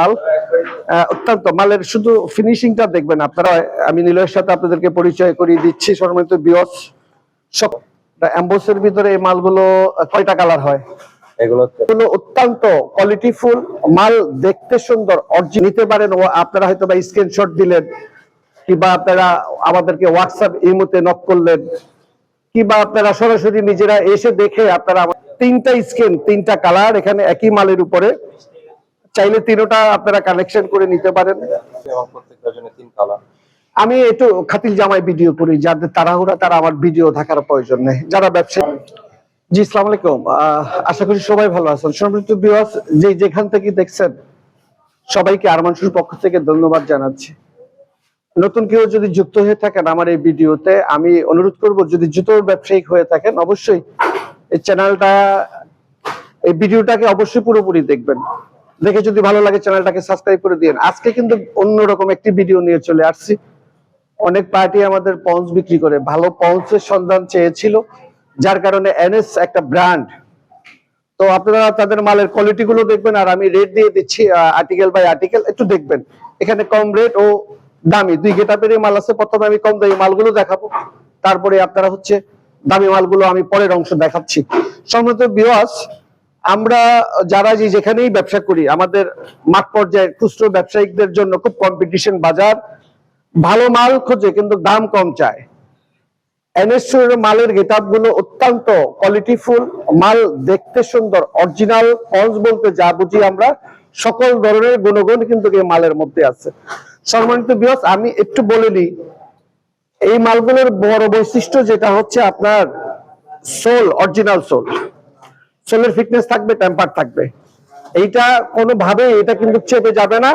মাল অত্যন্ত মালের শুধু ফিনিশিংটা দেখবেন আপনারা। আমি নীলের সাথে আপনাদেরকে পরিচয় করিয়ে দিচ্ছি সর্বমিত বিয়স সব অ্যাম্বোসের ভিতরে এই মালগুলো কয়টা কালার হয়? এগুলো অত্যন্ত কোয়ালিটিফুল মাল দেখতে সুন্দর অরিজিন নিতে পারেন ও আপনারা হয়তো বা স্ক্রিনশট দিলেন কিংবা আপনারা আমাদেরকে হোয়াটসঅ্যাপ ইমোতে নক করলেন কিংবা আপনারা সরাসরি নিজেরা এসে দেখে আপনারা তিনটা স্ক্রিন তিনটা কালার এখানে একই মালের উপরে। চাইলে তিনোটা আপনারা কানেকশন করে নিতে পারেন। আমি একটু খাতিল জামাই ভিডিও করি যাদের তাড়াহুড়া তারা আমার ভিডিও থাকার প্রয়োজন নেই। যারা ব্যবসায়ী জি সালাম আলাইকুম। আশা করি সবাই ভালো আছেন। সম্মানিত বিওয়াস যে যেখান থেকে দেখছেন সবাইকে আরমানসুর পক্ষ থেকে ধন্যবাদ জানাচ্ছি। নতুন কেউ যদি যুক্ত হয়ে থাকেন আমার এই ভিডিওতে আমি অনুরোধ করব যদি জুতোর ব্যবসায়িক হয়ে থাকেন অবশ্যই এই চ্যানেলটা এই ভিডিওটাকে অবশ্যই পুরোপুরি দেখবেন। দেখে যদি ভালো লাগে চ্যানেলটাকে সাবস্ক্রাইব করে দিন আজকে কিন্তু অন্যরকম একটি ভিডিও নিয়ে চলে আসছি। অনেক পার্টি আমাদের পঞ্চ বিক্রি করে। ভালো পঞ্চের সন্ধান চেয়েছিল। যার কারণে এনএস একটা ব্র্যান্ড তো আপনারা তাদের মালের কোয়ালিটি গুলো দেখবেন আর আমি রেট দিয়ে দিচ্ছি আর্টিকেল বাই আর্টিকেল একটু দেখবেন। এখানে কম রেট ও দামি। দুই গেটাপের মাল আছে। প্রথমে আমি কম দামি মালগুলো দেখাবো। তারপরে আপনারা হচ্ছে দামি মালগুলো আমি পরের অংশ দেখাচ্ছি। সম্ভবত বিওয়াস আমরা যারা যে যেখানেই ব্যবসা করি, আমাদের মাঠ পর্যায়ে খুচরো ব্যবসায়িকদের জন্য খুব কম্পিটিশন বাজার। ভালো মাল খোঁজে, কিন্তু দাম কম চায়। এনএসুর মালের গেটআপগুলো অত্যন্ত কোয়ালিটিফুল মাল দেখতে সুন্দর অরিজিনাল পঞ্চ বলতে যা বুঝি আমরা, সকল ধরনের গুণগুণ কিন্তু এই মালের মধ্যে আছে। সম্মানিত বিয়স আমি একটু বলে নিই, এই মালগুলোর বড় বৈশিষ্ট্য যেটা হচ্ছে আপনার সোল অরিজিনাল সোল সোলের ফিটনেস থাকবে টেম্পার থাকবে। এইটা কোনোভাবে এটা কিন্তু চেপে যাবে না।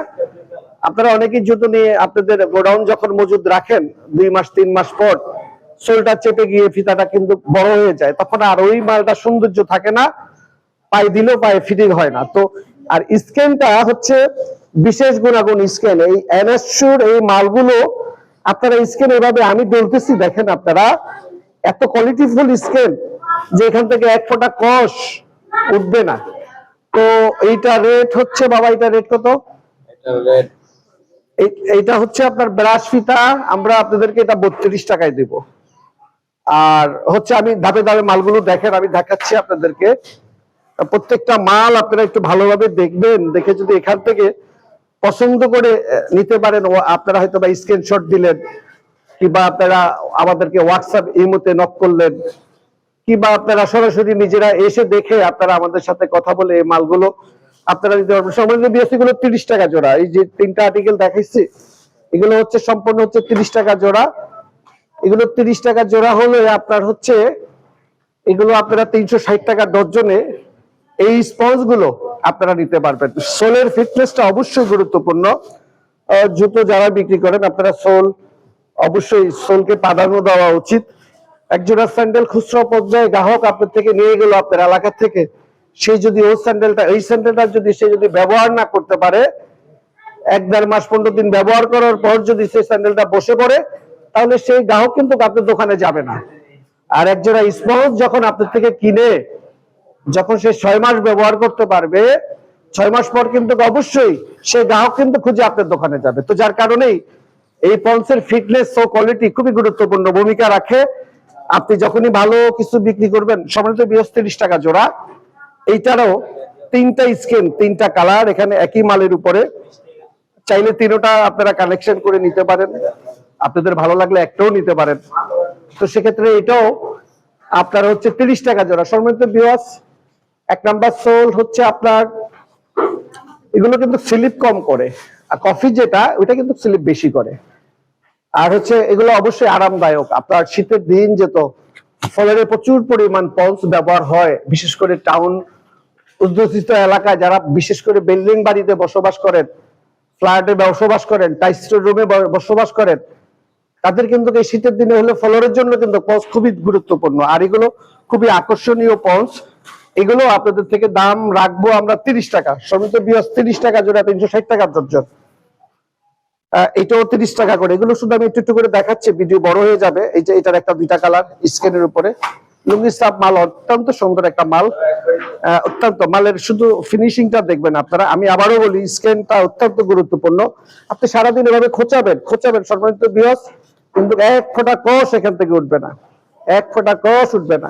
আপনারা অনেকেই জুতো নিয়ে আপনাদের গোডাউন যখন মজুদ রাখেন, দুই মাস, তিন মাস পর, সোলটা চেপে গিয়ে ফিতাটা কিন্তু বড় হয়ে যায়, তখন আর ওই মালটা সৌন্দর্য থাকে না, পায়ে দিলেও পায়ে ফিটিং হয় না। তো, আর স্ক্যানটা হচ্ছে বিশেষ গুণাগুণ স্ক্যান এই এনএসুর এই মালগুলো, আপনারা স্ক্যান এভাবে, আমি বলতেছি, দেখেন আপনারা, এত কোয়ালিটিফুল স্ক্যান যে এখান থেকে এক ফোঁটা কষ উঠবে না। তো এইটা রেট হচ্ছে বাবা এটা রেট কত? এটা এইটা হচ্ছে আপনার ব্রাশ ফিতা। আমরা আপনাদেরকে এটা বত্রিশ টাকায় দেব। আর হচ্ছে আমি ধাপে ধাপে মালগুলো দেখেন আমি দেখাচ্ছি আপনাদেরকে। প্রত্যেকটা মাল আপনারা একটু ভালোভাবে দেখবেন দেখে যদি এখান থেকে পছন্দ করে নিতে পারেন আপনারা হয়তো বা স্ক্রিনশট দিলেন কিংবা আপনারা আমাদেরকে হোয়াটসঅ্যাপ ইমোতে নক করলেন। কিংবা আপনারা সরাসরি নিজেরা এসে দেখে আপনারা আমাদের সাথে কথা বলে এই মালগুলো, আপনারা নিতে পারবেন সম্মানিত বিএসসি গুলো তিরিশ টাকা জোড়া, এই যে তিনটা আর্টিকেল দেখাইছি, এগুলো হচ্ছে সম্পূর্ণ হচ্ছে তিরিশ টাকা জোড়া। এগুলো তিরিশ টাকা জোড়া হলে আপনার হচ্ছে, এগুলো আপনারা তিনশো ষাট টাকা ডজনে এই স্পঞ্জগুলো আপনারা নিতে পারবেন। সোলের ফিটনেসটা অবশ্যই গুরুত্বপূর্ণ। জুতো যারা বিক্রি করেন, আপনারা সোল, অবশ্যই সোলকে প্রাধান্য দেওয়া উচিত। একজোড়া স্যান্ডেল খুচরো পর্যায়ে গ্রাহক আপনার থেকে নিয়ে গেল আপনার এলাকা থেকে। সে যদি ওই স্যান্ডেলটা, এই স্যান্ডেলটা যদি সে যদি ব্যবহার না করতে পারে, এক দেড় মাস, পনেরো দিন ব্যবহার করার পর যদি সেই স্যান্ডেলটা বসে পড়ে, তাহলে সেই গ্রাহক কিন্তু আপনার দোকানে যাবে না। আর একজোড়া স্পঞ্জ যখন আপনার থেকে কিনে, যখন সে ছয় মাস ব্যবহার করতে পারবে, ছয় মাস পর কিন্তু অবশ্যই সে গ্রাহক কিন্তু খুঁজে আপনার দোকানে যাবে। তো যার কারণেই এই পন্সের ফিটনেস ও কোয়ালিটি খুবই গুরুত্বপূর্ণ ভূমিকা রাখে। আপনি যখনই ভালো কিছু বিক্রি করবেন সম্মানিত বিয়স তিরিশ টাকা জোড়া। এইটারও তিনটা স্কিন তিনটা কালার এখানে একই মালের উপরে। চাইলে তিনোটা আপনারা কালেকশন করে নিতে পারেন। আপনাদের ভালো লাগলে একটাও নিতে পারেন। তো সেক্ষেত্রে এটাও আপনার হচ্ছে তিরিশ টাকা জোড়া। সম্মানিত বিওয়াস এক নাম্বার সোল হচ্ছে আপনার, এগুলো কিন্তু স্লিপ কম করে। আর কফি যেটা, ওইটা কিন্তু স্লিপ বেশি করে। আর হচ্ছে এগুলো অবশ্যই আরামদায়ক। আপনার শীতের দিন যেত, ফলের প্রচুর পরিমাণ পলস ব্যবহার হয়, বিশেষ করে টাউন উদ্ধৃত এলাকায় যারা বিশেষ করে বিল্ডিং বাড়িতে বসবাস করেন ফ্ল্যাটে বসবাস করেন টাইস্টোর রুমে বসবাস করেন, তাদের কিন্তু এই শীতের দিনে হলে ফলরের জন্য কিন্তু পঞ্চ খুবই গুরুত্বপূর্ণ। আর এগুলো খুবই আকর্ষণীয় পঞ্চ এগুলো আপনাদের থেকে দাম রাখব আমরা তিরিশ টাকা। সমিত বিয়স তিরিশ টাকা, জোড়া তিনশো ষাট টাকা দর্জন এটাও তিরিশ টাকা করে। এগুলো শুধু আমি একটু একটু করে দেখাচ্ছি ভিডিও বড় হয়ে যাবে। এই যে এটার একটা দুইটা কালার স্ক্রিনের উপরে। লুঙ্গি মাল, অত্যন্ত সুন্দর একটা মাল। অত্যন্ত মালের শুধু ফিনিশিংটা দেখবেন আপনারা। আমি আবারও বলি অত্যন্ত গুরুত্বপূর্ণ। আপনি সারাদিন এভাবে খোঁচাবেন খোঁচাবেন। সর্বনিম্ন বৃহৎ কিন্তু এক ফোঁটা কষ এখান থেকে উঠবে না। এক ফোঁটা কষ উঠবে না।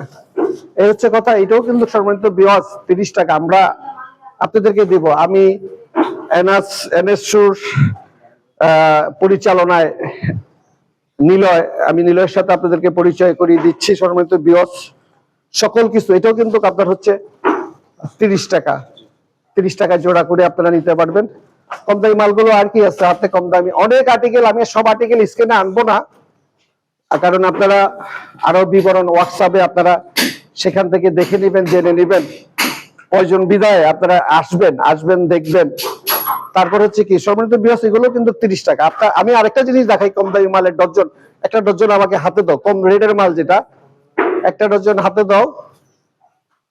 এই হচ্ছে কথা, এটাও কিন্তু সর্বনিম্ন বৃহৎ তিরিশ টাকা। আমরা আপনাদেরকে দিব। আমি এনএস এনএসুর পরিচালনায় নিলয়, আমি নিলয়ের সাথে আপনাদেরকে পরিচয় করিয়ে দিচ্ছি সর্বনিম্ন বিয়স সকল কিছু, এটাও কিন্তু আপনার হচ্ছে তিরিশ টাকা। তিরিশ টাকা জোড়া করে আপনারা নিতে পারবেন। কম দামি মালগুলো আর কি আছে, হাতে কম দামি। অনেক আর্টিকেল আমি সব আর্টিকেল স্ক্রিনে আনব না। কারণ আপনারা আরও বিবরণ হোয়াটসঅ্যাপে আপনারা সেখান থেকে দেখে নেবেন, জেনে নেবেন। প্রয়োজন বিদায় আপনারা আসবেন আসবেন, দেখবেন। তারপর হচ্ছে কি, সর্বনিম্ন বিয়াস এগুলো কিন্তু তিরিশ টাকা। আপনার, আমি আরেকটা জিনিস দেখাই, কম দামি মালের ডজন। একটা ডজন আমাকে হাতে দাও, কম রেটের মাল যেটা। একটা ডজন হাতে দাও।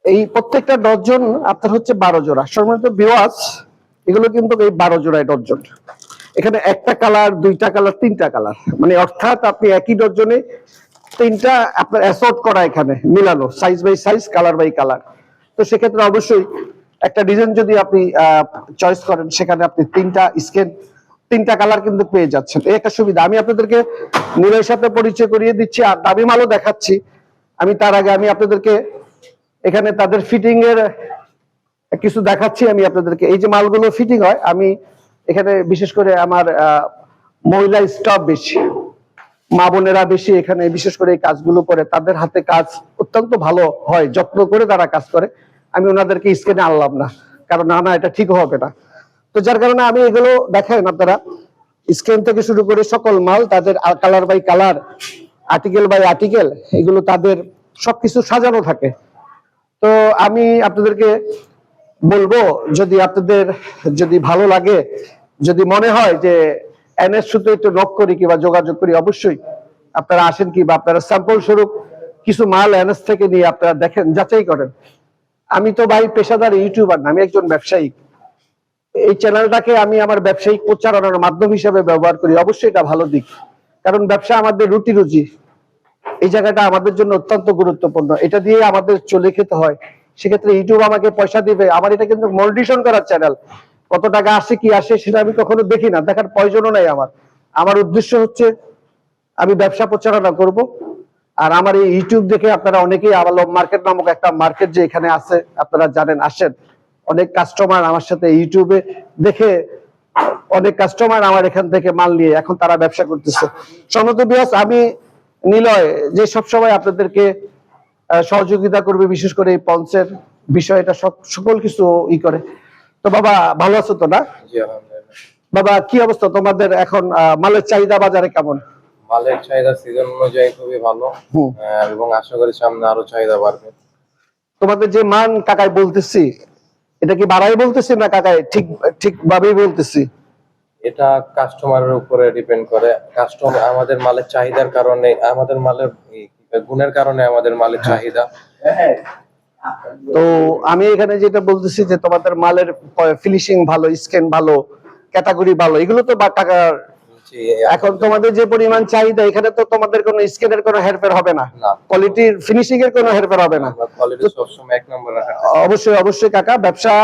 এই প্রত্যেকটা ডজন আপনার হচ্ছে বারো জোড়া। সর্বনিম্ন বিওয়াস এগুলো কিন্তু এই বারো জোড়ায় ডজন। এখানে একটা কালার, দুইটা কালার, তিনটা কালার। মানে অর্থাৎ আপনি একই ডজনে তিনটা আপনার অ্যাসর্ট করা এখানে, মিলানো size by size colour by colour তো সেক্ষেত্রে অবশ্যই একটা ডিজাইন যদি আপনি চয়েস করেন, সেখানে আপনি তিনটা স্কেন তিনটা কালার কিন্তু পেয়ে যাচ্ছেন। এই একটা সুবিধা। আমি আপনাদেরকে নীলের সাথে পরিচয় করিয়ে দিচ্ছি আর দামি মালও দেখাচ্ছি। আমি তার আগে আমি আপনাদেরকে এখানে তাদের ফিটিং এর কিছু দেখাচ্ছি। আমি আপনাদেরকে এই যে মালগুলো ফিটিং হয়, আমি এখানে বিশেষ করে আমার মহিলা স্টাফ বেশি, মা বোনেরা বেশি এখানে বিশেষ করে এই কাজগুলো করে। তাদের হাতে কাজ অত্যন্ত ভালো হয়, যত্ন করে তারা কাজ করে। আমি ওনাদেরকে স্ক্রিনে আনলাম না। কারণ না না, এটা ঠিক হবে না। তো যার কারণে আমি এগুলো দেখেন আপনারা। স্ক্রিন থেকে শুরু করে সকল মাল, তাদের colour by colour article by article এগুলো তাদের সবকিছু সাজানো থাকে। তো আমি আপনাদেরকে বলব, যদি আপনাদের যদি ভালো লাগে, যদি মনে হয় যে এনএস শুধু একটু নক করি কিংবা যোগাযোগ করি, অবশ্যই আপনারা আসেন কি বা আপনারা স্যাম্পল স্বরূপ কিছু মাল এনএস থেকে নিয়ে আপনারা দেখেন, যাচাই করেন। আমি তো ভাই পেশাদার ইউটিউবার না, আমি একজন ব্যবসায়ী। এই চ্যানেলটাকে আমি আমার ব্যবসায়িক প্রচারণার মাধ্যম হিসেবে ব্যবহার করি, অবশ্যই এটা ভালো দিক। কারণ ব্যবসা আমাদের রুটি রুজি। এই জায়গাটা আমাদের জন্য অত্যন্ত গুরুত্বপূর্ণ। এটা দিয়ে আমাদের চলে খেতে হয়। সেক্ষেত্রে ইউটিউব আমাকে পয়সা দিবে। আমার এটা কিন্তু মনিটেশন করার চ্যানেল। কত টাকা আসে, কি আসে, সেটা আমি কখনো দেখি না। দেখার প্রয়োজনও নাই আমার। আমার উদ্দেশ্য হচ্ছে, আমি ব্যবসা প্রচারণা করব। আর আমার এই ইউটিউব দেখে আপনারা অনেকেই আবালম মার্কেট নামক একটা মার্কেট যে এখানে আছে আপনারা জানেন আসেন। অনেক কাস্টমার আমার সাথে ইউটিউবে দেখে অনেক কাস্টমার আমার এখান থেকে মাল নিয়ে এখন তারা ব্যবসা করতেছে। সনত বিয়াস আমি নিলয় যে সবসময় আপনাদেরকে সহযোগিতা করবে বিশেষ করে এই পঞ্চের বিষয়টা সব সকল কিছু ই করে। তো বাবা ভালো আছো তো না? বাবা কি অবস্থা তোমাদের এখন? মালের চাহিদা বাজারে কেমন? মালের চাহিদা সিজন অনুযায়ী খুবই ভালো। এবং আশা করি সামনে আরও চাহিদা বাড়বে। তোমাদের যে মান কাকায় বলতেছি এটা কি বাড়াই বলতেছি না কাকায় ঠিক ঠিক ভাবেই বলতেছি? এটা কাস্টমারের উপরে ডিপেন্ড করে। কাস্টমার আমাদের মালের চাহিদার কারণে আমাদের মালের গুণের কারণে আমাদের মালের চাহিদা। তো আমি এখানে যেটা বলতেছি যে তোমাদের মালের ফিনিশিং ভালো স্ক্যান ভালো ক্যাটাগরি ভালো এগুলো তো টাকার এখন তোমাদের যে পরিমাণ চাহিদা এখানে তো তোমাদের কোনো স্ক্যানের কোনো হেরফের হবে না। কোয়ালিটির ফিনিশিং এর কোনো হেরফের হবে না। কোয়ালিটি অবশ্যই অবশ্যই কাকা ব্যবসা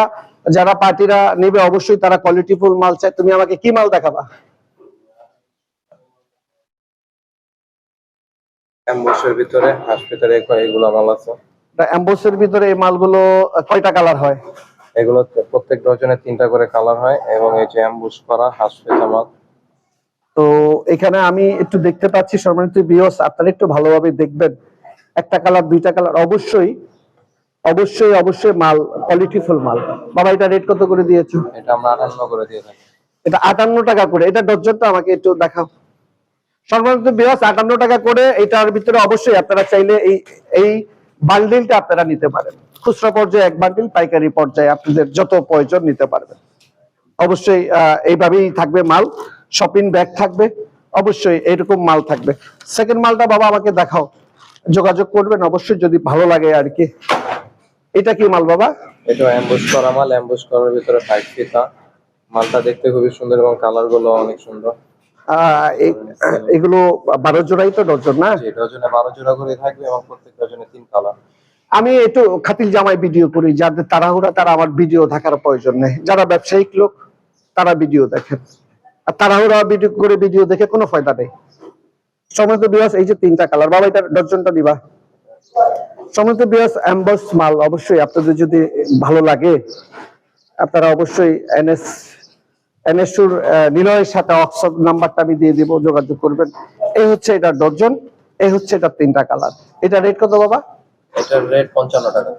যারা পার্টিরা নেবে অবশ্যই তারা কোয়ালিটিফুল মাল চায়। তুমি আমাকে কি মাল দেখাবা? ভিতরে এগুলো মাল আছে। ভিতরে এই মালগুলো কয়টা কালার হয়? এগুলো প্রত্যেক ডজনে তিনটা করে কালার হয় এবং এই যে অ্যাম্বুস করা হাসপাতাল মাল। তো এখানে আমি একটু দেখতে পাচ্ছি সর্বনিম্ন বিয়স আপনারা একটু ভালোভাবে দেখবেন। একটা কালার দুইটা কালার অবশ্যই অবশ্যই অবশ্যই মাল কোয়ালিটিফুল মাল। বাবা এটা রেট কত করে দিয়েছ? এটা আমরা আটান্ন করে দিয়ে থাকি। এটা আটান্ন টাকা করে। এটা ডজনটা আমাকে একটু দেখাও। সর্বনিম্ন বিয়স আটান্ন টাকা করে এটার ভিতরে অবশ্যই আপনারা চাইলে এই এই বান্ডিলটা আপনারা নিতে পারেন। খুচরা পর্যায়ে এক বান্ডিল পাইকারি পর্যায়ে আপনাদের যত প্রয়োজন নিতে পারবেন। অবশ্যই আহ, এইভাবেই থাকবে মাল। শপিং ব্যাগ থাকবে অবশ্যই এরকম মাল থাকবে। সেকেন্ড মালটা বাবা আমাকে দেখাও যোগাযোগ করবেন অবশ্যই যদি ভালো লাগে আর কি। এটা কি মাল বাবা? এটা অ্যাম্বুস করা মাল অ্যাম্বুস করার ভিতরে ফাইভ ফিতা মালটা দেখতে খুবই সুন্দর এবং কালারগুলো অনেক সুন্দর। এগুলো বারো জোড়াই তো ডজন না? ডজনে বারো জোড়া করে থাকবে এবং প্রত্যেক ডজনে তিন কালার আমি একটু খাতিল জামাই ভিডিও করি যাদের তাড়াহুড়া তারা আমার ভিডিও দেখার প্রয়োজন নেই। যারা ব্যবসায়িক লোক তারা ভিডিও দেখেন। আর তাড়াহুড়া ভিডিও করে ভিডিও দেখে কোনো ফায়দা নেই। সমস্ত বিয়াস এই যে তিনটা কালার বাবা এটা ডজনটা দিবা। সমস্ত বিয়াস অ্যাম্বাস মাল অবশ্যই আপনাদের যদি ভালো লাগে আপনারা অবশ্যই এনএস এনএসুর নিলয়ের সাথে অক্সফোর্ড নাম্বারটা আমি দিয়ে দিব যোগাযোগ করবেন। এই হচ্ছে এটা ডজন এই হচ্ছে এটা তিনটা কালার এটা রেট কত বাবা? এটার রেট পঞ্চান্ন টাকা।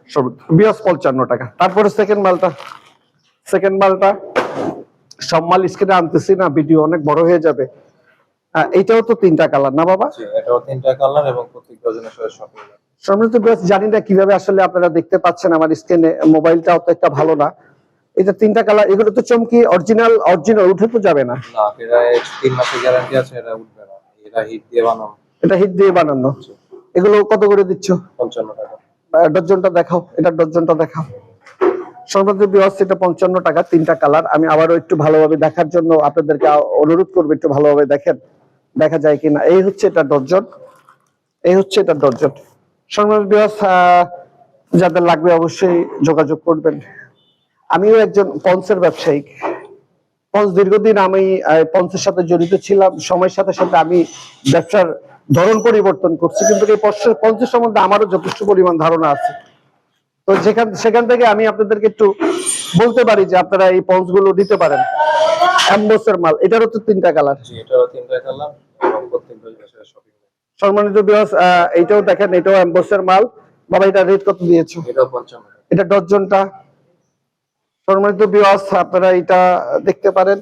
বিয়াস পঞ্চান্ন টাকা। তারপরে সেকেন্ড মালটা সেকেন্ড মালটা। সব মাল স্ক্রিনে আনতেছি না ভিডিও অনেক বড় হয়ে যাবে। আহ, এইটাও তো তিনটা কালার না বাবা? এটাও তিনটা কালার এবং প্রত্যেক ডজনে ছয় শপিং সম্মানিত বিয়াস জানি না কীভাবে আসলে আপনারা দেখতে পাচ্ছেন আমার স্ক্রিনে মোবাইলটা অত একটা ভালো না। এটা তিনটা কালার এগুলো তো চমকি অরিজিনাল অরিজিনাল উঠে তো যাবে না। না এটা তিন মাসের গ্যারান্টি আছে এটা উঠবে না। এটা হিট দিয়ে বানানো। এটা হিট দিয়ে বানানো। এগুলো কত করে দিচ্ছ? পঞ্চান্ন টাকা। ডজনটা দেখাও এটা ডজনটা দেখাও। সর্বাধিক বিহস পঞ্চান্ন টাকা, তিনটা কালার। আমি আবারও একটু ভালোভাবে দেখার জন্য আপনাদেরকে অনুরোধ করব, একটু ভালোভাবে দেখেন, দেখা যায় কিনা। এই হচ্ছে এটা ডজন এই হচ্ছে এটা ডজন সর্বাধিক বিহস যাদের লাগবে অবশ্যই যোগাযোগ করবেন। আমিও একজন পঞ্চের ব্যবসায়ী পঞ্চ দীর্ঘদিন আমি পঞ্চের সাথে জড়িত ছিলাম, সময়ের সাথে সাথে আমি ব্যবসার ধরন পরিবর্তন করছি, কিন্তু এই পঞ্চ- পঞ্চের সম্বন্ধে আমারও যথেষ্ট পরিমাণ ধারণা আছে। তো যেখান সেখান থেকে আমি আপনাদেরকে একটু বলতে পারি যে আপনারা এই পঞ্চগুলো দিতে পারেন। অ্যাম্বোসের মাল এটারও তো তিনটা কালার। সম্মানিত বিহস এইটাও দেখেন এটাও অ্যাম্বোসের মাল। বাবা এটা রেট কত দিয়েছ? এটা ডজনটা। সম্মানিত বিওয়াস আপনারা এটা দেখতে পারেন।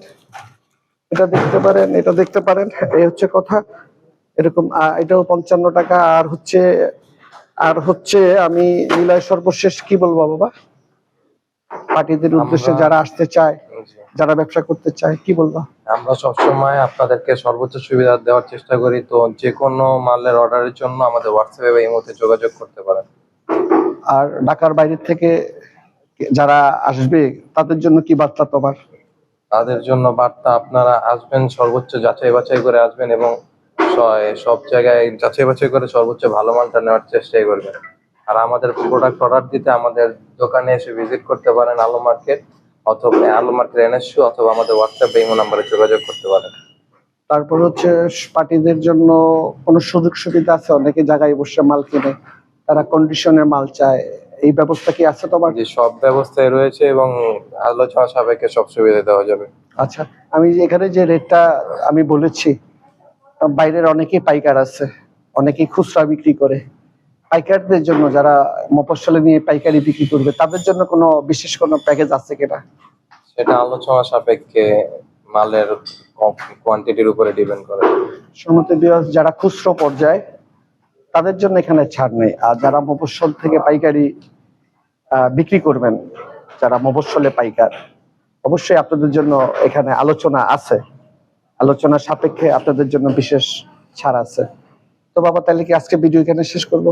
এটা দেখতে পারেন এটা দেখতে পারেন। এই হচ্ছে কথা। এরকম এটাও পঞ্চান্ন টাকা। আর হচ্ছে আর হচ্ছে আমি নিলয় সর্বশেষ কি বলব বাবা? পার্টিদের উদ্দেশ্যে যারা আসতে চায় যারা ব্যবসা করতে চায় কি বলব? আমরা সবসময় আপনাদেরকে সর্বোচ্চ সুবিধা দেওয়ার চেষ্টা করি তো যে কোনো মালের অর্ডারের জন্য আমাদের হোয়াটসঅ্যাপে বা ইমোতে যোগাযোগ করতে পারেন। আর ঢাকার বাইরে থেকে যারা আসবে তাদের জন্য কি বার্তা তোমার? তাদের জন্য বার্তা আপনারা আসবেন সর্বোচ্চ যাচাই বাছাই করে আসবেন এবং স- সব জায়গায় যাচাই বাছাই করে সর্বোচ্চ ভালো মালটা নেওয়ার চেষ্টাই করবেন। আর আমাদের প্রোডাক্ট অর্ডার দিতে আমাদের দোকানে এসে ভিজিট করতে পারেন আলো মার্কেট অথবা আলো মার্কেট এনএসু অথবা আমাদের হোয়াটসঅ্যাপ ইমো নাম্বারে যোগাযোগ করতে পারেন। তারপর হচ্ছে পার্টিদের জন্য কোনো সুযোগ সুবিধা আছে? অনেকে জায়গায় বসে মাল কিনে তারা কন্ডিশনের মাল চায়। এই ব্যবস্থা কি আছে তোমার? যে সব ব্যবস্থায় রয়েছে এবং আলোচনা সাপেক্ষে সব সুবিধা দেওয়া যাবে। আচ্ছা আমি এখানে যে রেটটা আমি বলেছি বাইরের অনেকেই পাইকার আছে অনেকেই খুচরা বিক্রি করে। পাইকারদের জন্য যারা মফস্বলে নিয়ে পাইকারি বিক্রি করবে তাদের জন্য কোনো বিশেষ কোনো প্যাকেজ আছে কিনা? সেটা আলোচনা সাপেক্ষে মালের কোয়ান্টিটির উপরে ডিপেন্ড করে। সমতে বিয়াস যারা খুচরো পর্যায়ে তাদের জন্য এখানে ছাড় নেই। আর যারা মফস্বল থেকে পাইকারি বিক্রি করবেন যারা মফস্বলে পাইকার অবশ্যই আপনাদের জন্য এখানে আলোচনা আছে। আলোচনা সাপেক্ষে আপনাদের জন্য বিশেষ ছাড় আছে। তো বাবা, তাহলে কি আজকে ভিডিও এখানে শেষ করব?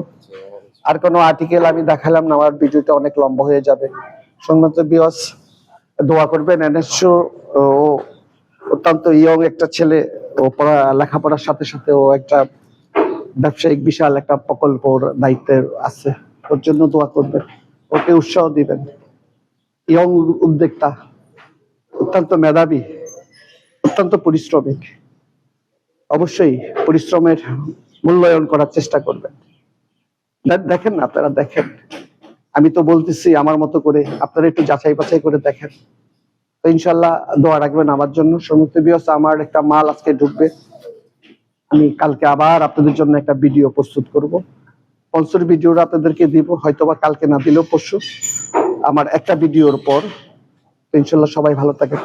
আর কোনো আর্টিকেল আমি দেখালাম না, আমার ভিডিওটা অনেক লম্বা হয়ে যাবে। সম্মত বিয়স দোয়া করবেন। এনএসও ও অত্যন্ত ইয়ং একটা ছেলে, ও পড়া, লেখাপড়ার সাথে সাথে ও একটা ব্যবসায়িক বিশাল একটা প্রকল্পর দায়িত্বে আছে। ওর জন্য দোয়া করবেন। ওকে উৎসাহ দিবেন। ইয়ং উদ্যোক্তা, অত্যন্ত মেধাবী। অত্যন্ত পরিশ্রমিক। অবশ্যই পরিশ্রমের মূল্যায়ন করার চেষ্টা করবেন। দেখেন না, আপনারা দেখেন। আমি তো বলতেছি আমার মতো করে আপনারা একটু যাচাই বাছাই করে দেখেন। তো ইনশাল্লাহ দোয়া রাখবেন আমার জন্য। সমুদ্র বিয়স আমার একটা মাল আজকে ঢুকবে। আমি কালকে আবার আপনাদের জন্য একটা ভিডিও প্রস্তুত করব। পঞ্চর ভিডিওটা আপনাদেরকে দিব, হয়তোবা কালকে না দিলেও পরশু। আমার একটা ভিডিওর পর। ইনশাল্লাহ সবাই ভালো থাকেন।